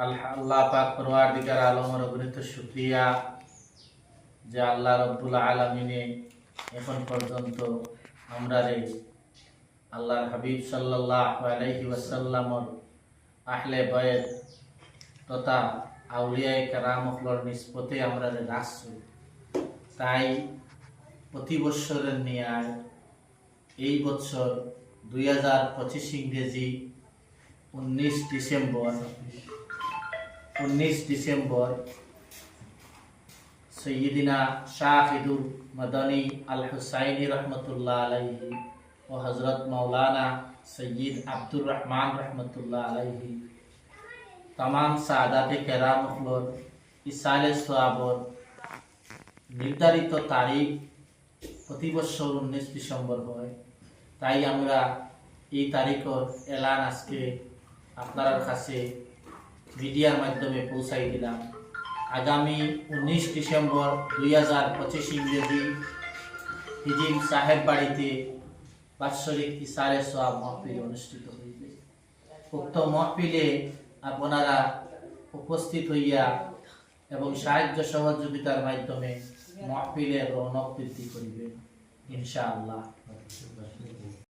আল্লাহ পাক পরওয়ারদিগার আলমের অগণিত শুকরিয়া যে আল্লাহ রব্বুল আলমিনে এখন পর্যন্ত আমরা রে আল্লাহর হাবিব সাল্লাহ আলাইহি ওয়াসাল্লামর আহলে বয়ের তথা আউলিয়ায় কারামখলর নিষ্পতে আমরা রে রাখছি তাই প্রতি বৎসরের নিয়ায় এই বছর দুই হাজার পঁচিশ ইংরেজি উনিশ ডিসেম্বর উনিশ ডিসেম্বর। সৈয়দিনা শাহিদুল মদনী আল হুসাইনি রহমতুল্লাহ আলাইহি ও হজরত মৌলানা সৈয়দ আব্দুর রহমান রহমতুল্লাহ আলাইহি। তমাম সাদাতে কেরাম হলর ইসালে সোয়াবর নির্ধারিত তারিখ প্রতি বছর উনিশ ডিসেম্বর হয়। তাই আমরা এই তারিখর এলান আজকে আপনার কাছে মিডিয়ার মাধ্যমে পৌঁছাই দিলাম। আগামী উনিশ ডিসেম্বর দুই হাজার পঁচিশ ইংরেজি হিজিম সাহেব বাড়িতে বাৎসরিক ইসারে সোয়াব মহফিল অনুষ্ঠিত হইবে। উক্ত মহফিলে আপনারা উপস্থিত হইয়া এবং সাহায্য সহযোগিতার মাধ্যমে মহফিলের রৌনক বৃদ্ধি করিবেন। ইনশাআল্লাহ।